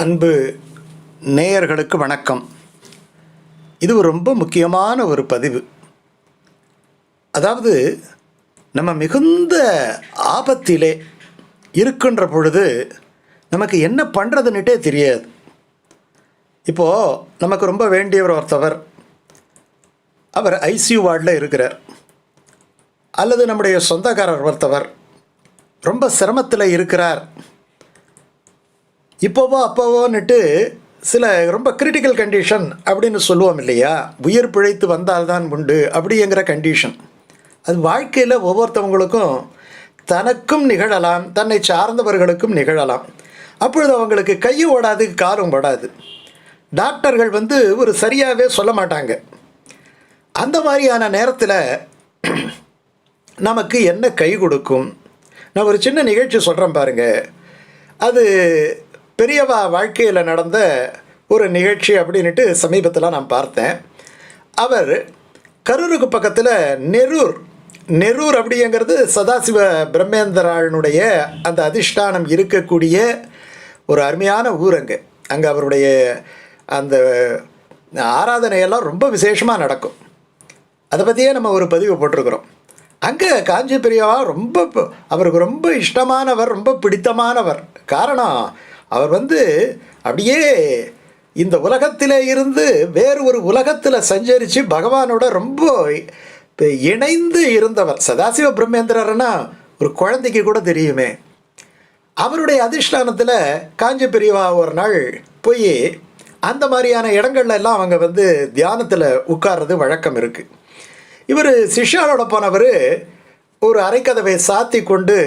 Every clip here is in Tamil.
அன்பு நேயர்களுக்கு வணக்கம். இது ரொம்ப முக்கியமான ஒரு பதிவு. அதாவது நம்ம மிகுந்த ஆபத்திலே இருக்கின்ற பொழுது நமக்கு என்ன பண்ணுறதுன்னுட்டே தெரியாது. இப்போது நமக்கு ரொம்ப வேண்டியவர் ஒருத்தவர். அவர் ஐசியூ வார்டில் இருக்கிறார். அல்லது நம்முடைய சொந்தக்காரர் ஒருத்தவர். ரொம்ப சிரமத்தில் இருக்கிறார். இப்போவோ அப்போவோன்னுட்டு சில ரொம்ப கிரிட்டிக்கல் கண்டிஷன் அப்படின்னு சொல்லுவோம் இல்லையா? உயிர் பிழைத்து வந்தால்தான் உண்டு அப்படிங்கிற கண்டிஷன் அது வாழ்க்கையில் ஒவ்வொருத்தவங்களுக்கும் தனக்கும் நிகழலாம் தன்னை சார்ந்தவர்களுக்கும் நிகழலாம். அப்பொழுது அவங்களுக்கு கையும் ஓடாது காலும் ஓடாது. டாக்டர்கள் வந்து ஒரு சரியாகவே சொல்ல மாட்டாங்க. அந்த மாதிரியான நேரத்தில் நமக்கு என்ன கை கொடுக்கும்? நான் ஒரு சின்ன நிகழ்ச்சி சொல்கிறேன் பாருங்கள் அது பெரியவா வாழ்க்கையில் நடந்த ஒரு நிகழ்ச்சி அப்படின்ட்டு சமீபத்தில் நான் பார்த்தேன். அவர் கரூருக்கு பக்கத்தில் நெரூர் நெரூர் அப்படிங்கிறது சதாசிவ பிரம்மேந்திராளனுடைய அந்த அதிஷ்டானம் இருக்கக்கூடிய ஒரு அருமையான ஊர் அங்கே. அங்கே அவருடைய அந்த ஆராதனையெல்லாம் ரொம்ப விசேஷமாக நடக்கும். அதை பற்றியே நம்ம ஒரு பதிவு போட்டிருக்கிறோம். அங்கே காஞ்சி பெரியவா ரொம்ப அவருக்கு ரொம்ப இஷ்டமானவர் ரொம்ப பிடித்தமானவர். காரணம் அவர் வந்து அப்படியே இந்த உலகத்திலே இருந்து வேறு ஒரு உலகத்தில் சஞ்சரித்து பகவானோட ரொம்ப இணைந்து இருந்தவர். சதாசிவ பிரம்மேந்திரர்னா ஒரு குழந்தைக்கு கூட தெரியுமே. அவருடைய அதிஷ்டானத்தில் காஞ்சி பெரியவா ஒரு நாள் போய் அந்த மாதிரியான இடங்கள்ல எல்லாம் அவங்க வந்து தியானத்தில் உட்கார்றது வழக்கம் இருக்குது இவர் சிஷ்யாவோட போனவர் ஒரு அரைக்கதவை சாத்தி கொண்டு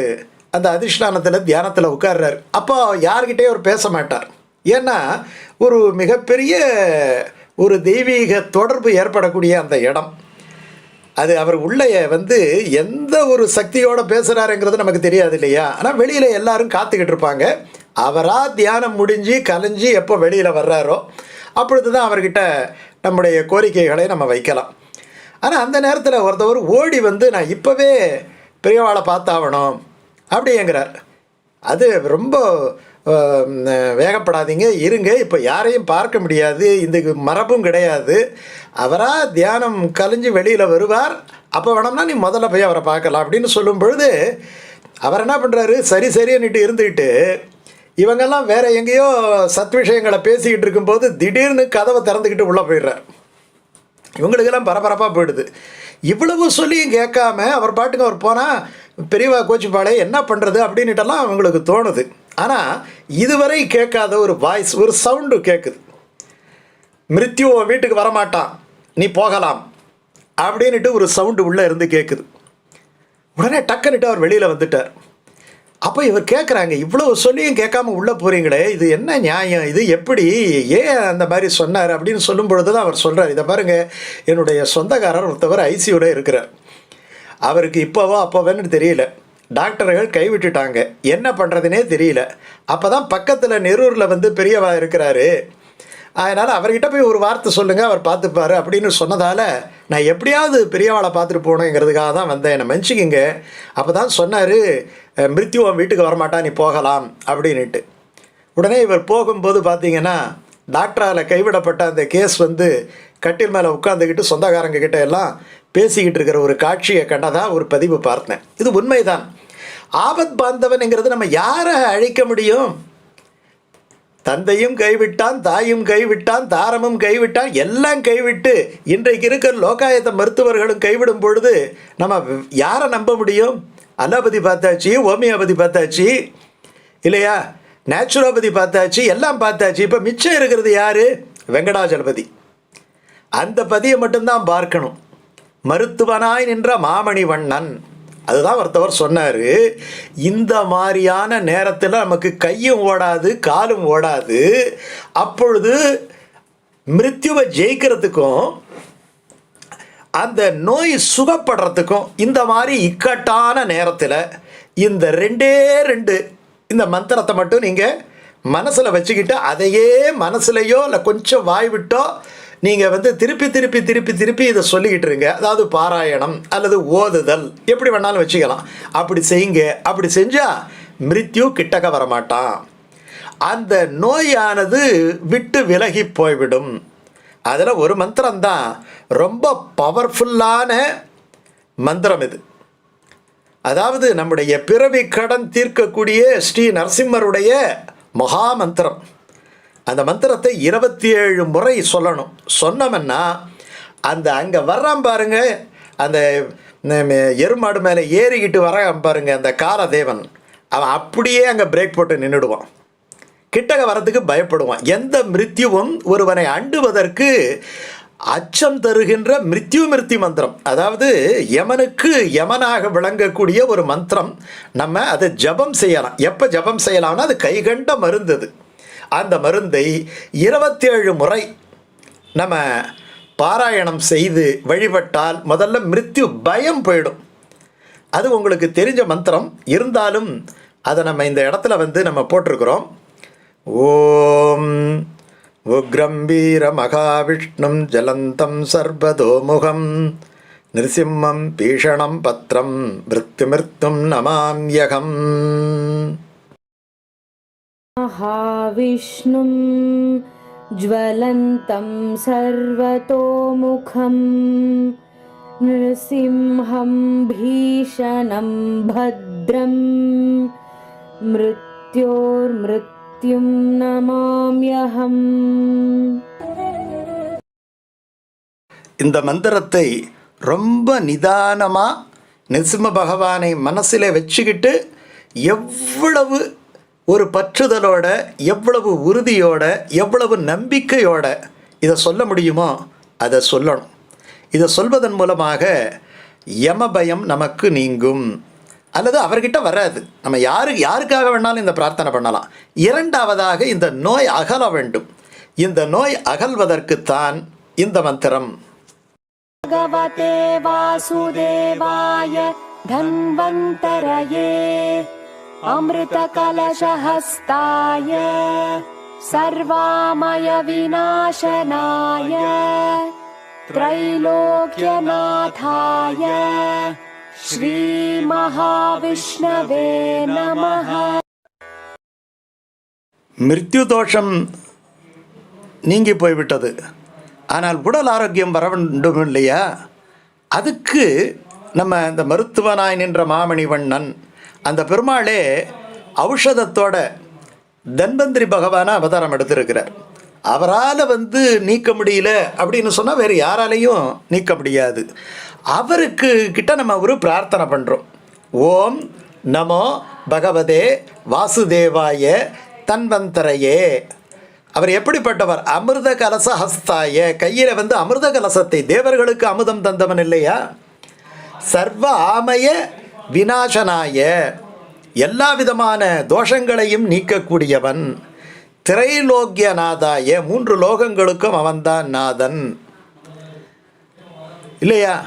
அந்த அதிஷ்டானத்தில் தியானத்தில் உட்கார்றாரு. அப்போ யார்கிட்டே அவர் பேச மாட்டார். ஏன்னா ஒரு மிகப்பெரிய ஒரு தெய்வீக தொடர்பு ஏற்படக்கூடிய அந்த இடம். அது அவர் உள்ளே வந்து எந்த ஒரு சக்தியோடு பேசுகிறாருங்கிறது நமக்கு தெரியாது இல்லையா? ஆனால் வெளியில் எல்லாரும் காத்துக்கிட்டு இருப்பாங்க. அவராக தியானம் முடிஞ்சு கலைஞ்சு எப்போ வெளியில் வர்றாரோ அப்பொழுது தான் அவர்கிட்ட நம்முடைய கோரிக்கைகளை நம்ம வைக்கலாம். ஆனால் அந்த நேரத்தில் ஒருத்தவர் ஓடி வந்து நான் இப்போவே பெரியவாளை பார்த்தாகணும். அப்படிங்கிறார் அது ரொம்ப வேகப்படாதீங்க இருங்க. இப்போ யாரையும் பார்க்க முடியாது. இந்த மரபும் கிடையாது. அவராக தியானம் கலைஞ்சு வெளியில் வருவார். அப்போ வேணாம்னா நீ முதல்ல போய் அவரை பார்க்கலாம் அப்படின்னு சொல்லும் பொழுது அவர் என்ன பண்ணுறாரு சரி சரின்னுட்டு இருந்துக்கிட்டு இவங்கெல்லாம் வேறு எங்கேயோ சத் விஷயங்களை பேசிக்கிட்டு இருக்கும்போது திடீர்னு கதவை திறந்துக்கிட்டு உள்ளே போயிடுறார். இவங்களுக்கெல்லாம் பரபரப்பாக போயிடுது. இவ்வளவு சொல்லியும் கேட்காம அவர் பாட்டுக்கு அவர் போனால் பெரியவா கோச்சிப்பாளே என்ன பண்ணுறது அப்படின்ட்டெல்லாம் அவங்களுக்கு தோணுது. ஆனால் இதுவரை கேட்காத ஒரு வாய்ஸ் ஒரு சவுண்டு கேட்குது மிருத்யு உன் வீட்டுக்கு வரமாட்டான். நீ போகலாம். அப்படின்ட்டு ஒரு சவுண்டு உள்ளே இருந்து கேட்குது உடனே டக்குன்னுட்டு அவர் வெளியில் வந்துட்டார். அப்போ இவர் கேட்குறாங்க இவ்வளோ சொல்லியும் கேட்காம உள்ளே போகிறீங்களே இது என்ன நியாயம்? இது எப்படி? ஏன் அந்த மாதிரி சொன்னார்? அப்படின்னு சொல்லும் பொழுது தான் அவர் சொல்கிறார் இதை பாருங்கள் என்னுடைய சொந்தக்காரர் ஒருத்தவர் ஐசியூட இருக்கிறார். அவருக்கு இப்போவோ அப்போவேன்னு தெரியல. டாக்டர்கள் கைவிட்டுட்டாங்க. என்ன பண்ணுறதுனே தெரியல. அப்போ தான் பக்கத்தில் நெரூரில் வந்து பெரியவா இருக்கிறாரு. அதனால் அவர்கிட்ட போய் ஒரு வார்த்தை சொல்லுங்கள் அவர் பார்த்துப்பாரு அப்படின்னு சொன்னதால் நான் எப்படியாவது பெரியவாளை பார்த்துட்டு போகணுங்கிறதுக்காக தான் வந்தேன். என்னை மன்னிச்சிக்கிங்க. அப்போ தான் சொன்னார் மிருத்யுவன் வீட்டுக்கு வரமாட்டா நீ போகலாம். அப்படின்னுட்டு. உடனே இவர் போகும்போது பார்த்தீங்கன்னா டாக்டரால் கைவிடப்பட்ட அந்த கேஸ் வந்து கட்டில் மேலே உட்காந்துக்கிட்டு சொந்தக்காரங்க கிட்ட எல்லாம் பேசிக்கிட்டு இருக்கிற ஒரு காட்சியை கண்டதாக ஒரு பதிவு பார்த்தேன். இது உண்மைதான். ஆபத் பாந்தவன்ங்கிறது நம்ம யாரை அழைக்க முடியும்? தந்தையும் கைவிட்டான் தாயும் கைவிட்டான் தாரமும் கைவிட்டான் எல்லாம் கைவிட்டு இன்றைக்கு இருக்கிற லோகாயத்த மருத்துவர்களும் கைவிடும் பொழுது நம்ம யாரை நம்ப முடியும்? அலோபதி பார்த்தாச்சு ஹோமியோபதி பார்த்தாச்சு இல்லையா? நேச்சுரோபதி பார்த்தாச்சு எல்லாம் பார்த்தாச்சு. இப்போ மிச்சம் இருக்கிறது யாரு? வெங்கடாஜலபதி. அந்த பதியை மட்டும்தான் பார்க்கணும். மருத்துவனாய் நின்ற மாமணி வண்ணன் அதுதான் ஒருத்தவர் சொன்னார் இந்த மாதிரியான நேரத்தில் நமக்கு கையும் ஓடாது காலும் ஓடாது. அப்பொழுது மிருத்யுவை ஜெயிக்கிறதுக்கும் அந்த நோய் சுகப்படுறதுக்கும் இந்த மாதிரி இக்கட்டான நேரத்தில் இந்த ரெண்டே ரெண்டு இந்த மந்திரத்தை மட்டும் நீங்கள் மனசில் வச்சுக்கிட்டு அதையே மனசுலையோ இல்லை கொஞ்சம் வாய் விட்டோ நீங்கள் வந்து திருப்பி திருப்பி திருப்பி திருப்பி இதை சொல்லிக்கிட்டு இருங்க. அதாவது பாராயணம் அல்லது ஓதுதல். எப்படி வேணாலும் வச்சுக்கலாம். அப்படி செய்யுங்க. அப்படி செஞ்சால் மிருத்யு கிட்டக்க வரமாட்டான். அந்த நோயானது விட்டு விலகி போய்விடும். அதில் ஒரு மந்திரம்தான். ரொம்ப பவர்ஃபுல்லான மந்திரம் இது. அதாவது நம்முடைய பிறவி கடன் தீர்க்கக்கூடிய ஸ்ரீ நரசிம்மருடைய மகா மந்திரம் அந்த மந்திரத்தை இருபத்தி ஏழு முறை சொல்லணும். சொன்னோம்னா அந்த அங்கே வர்றான் பாருங்க அந்த எருமாடு மேலே ஏறிக்கிட்டு வரான் பாருங்க அந்த காலதேவன். அவன் அப்படியே அங்கே பிரேக் போட்டு நின்றுடுவான் கிட்டக வரத்துக்கு பயப்படுவான். எந்த மிருத்யுவும் ஒருவனை அண்டுவதற்கு அச்சம் தருகின்ற மிருத்யு மிருத்தி மந்திரம். அதாவது யமனுக்கு யமனாக விளங்கக்கூடிய ஒரு மந்திரம். நம்ம அதை ஜபம் செய்யலாம். எப்போ ஜபம் செய்யலாம்னா அது கைகண்ட மருந்தது. அந்த மருந்தை இருபத்தேழு முறை நம்ம பாராயணம் செய்து வழிபட்டால் முதல்ல மிருத்யு பயம் போயிடும். அது உங்களுக்கு தெரிஞ்ச மந்திரம். இருந்தாலும் அதை நம்ம இந்த இடத்துல வந்து நம்ம போட்டிருக்கிறோம். ஓம் உக்ரம் வீர மகாவிஷ்ணும் ஜலந்தம் சர்வதோமுகம் நிருசிம்மம் பீஷணம் பத்ரம் மிருத்யுமிருத்தும் நமாம்யகம் महाविष्णुं ज्वलन्तं सर्वतोमुखं नृसिंहं भीषणं भद्रं சத்யும் நமாம்யகம் இந்த மந்திரத்தை ரொம்ப நிதானமாக நிசிம்ம பகவானை மனசில் வச்சுக்கிட்டு எவ்வளவு ஒரு பற்றுதலோட எவ்வளவு உறுதியோட எவ்வளவு நம்பிக்கையோட இதை சொல்ல முடியுமோ அதை சொல்லணும். இதை சொல்வதன் மூலமாக யமபயம் நமக்கு நீங்கும். அல்லது அவர்கிட்ட வராது நம்ம யாரு யாருக்காக வேணாலும் இந்த பிரார்த்தனை பண்ணலாம் இரண்டாவதாக இந்த நோய் அகல வேண்டும் இந்த நோய் அகல்வதற்குத்தான் இந்த மந்திரம் भगवते वासुदेवाय धन्वन्तरये अमृतकलशहस्ताय सर्वामयविनाशनाय त्रैलोक्यनाथाय श्रीमहाविष्णवे नमः மிருத்யு தோஷம் நீங்கி போய்விட்டது ஆனால் உடல் ஆரோக்கியம் வர வேண்டும் இல்லையா அதுக்கு நம்ம இந்த மருத்துவனாய் நின்ற மாமணிவண்ணன் அந்த பெருமாளே ஔஷதத்தோட தன்வந்திரி பகவானை அவதாரம் எடுத்திருக்கிறார் அவரால் வந்து நீக்க முடியல அப்படின்னு சொன்னால் வேறு யாராலையும் நீக்க முடியாது. அவருக்கு கிட்ட நம்ம ஒரு பிரார்த்தனை பண்ணுறோம் ஓம் நமோ பகவதே வாசுதேவாய தன்வந்தரையே. அவர் எப்படிப்பட்டவர்? அமிர்த கலச ஹஸ்தாய கையில் வந்து அமிர்த கலசத்தை தேவர்களுக்கு அமுதம் தந்தவன் இல்லையா? சர்வ ஆமய வினாசனாய எல்லா விதமான தோஷங்களையும் நீக்கக்கூடியவன். திரைலோக்கிய நாதாய மூன்று லோகங்களுக்கும் அவன்தான் நாதன். இல்லையா?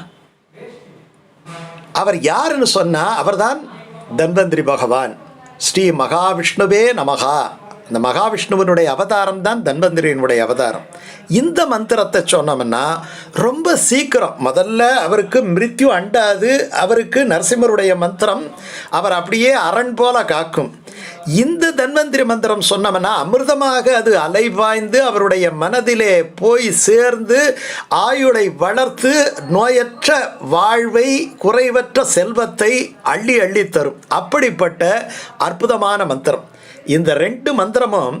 அவர் யாருன்னு சொன்னா அவர்தான் தன்வந்திரி பகவான். ஸ்ரீ மகாவிஷ்ணுவே நமகா. இந்த மகாவிஷ்ணுவனுடைய அவதாரம் தான் தன்வந்திரியினுடைய அவதாரம். இந்த மந்திரத்தை சொன்னோம்னா ரொம்ப சீக்கிரம் முதல்ல அவருக்கு மிருத்யு அண்டாது அவருக்கு நரசிம்மருடைய மந்திரம் அவர் அப்படியே அரண் போல காக்கும். இந்த தன்வந்திரி மந்திரம் சொன்னோம்னா அமிர்தமாக அது அலைவாய்ந்து அவருடைய மனதிலே போய் சேர்ந்து ஆயுளை வளர்த்து நோயற்ற வாழ்வை குறைவற்ற செல்வத்தை அள்ளி அள்ளி தரும். அப்படிப்பட்ட அற்புதமான மந்திரம். இந்த ரெண்டு மந்திரமும்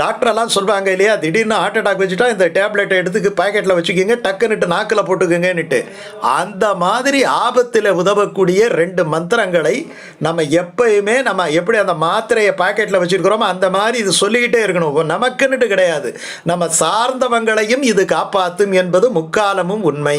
டாக்டரெல்லாம் சொல்கிறாங்க இல்லையா? திடீர்னு ஹார்ட் அட்டாக் வச்சுட்டா இந்த டேப்லெட்டை எடுத்துக்கு பாக்கெட்டில் வச்சுக்கோங்க டக்குன்னுட்டு நாக்கில் போட்டுக்கோங்கன்னுட்டு. அந்த மாதிரி ஆபத்தில் உதவக்கூடிய ரெண்டு மந்திரங்களை நம்ம எப்பயுமே நம்ம எப்படி அந்த மாத்திரையை பாக்கெட்டில் வச்சுருக்கிறோமோ அந்த மாதிரி இது சொல்லிக்கிட்டே இருக்கணும். நமக்குன்னுட்டு கிடையாது. நம்ம சார்ந்தவங்களையும் இது காப்பாற்றும் என்பது முக்காலமும் உண்மை.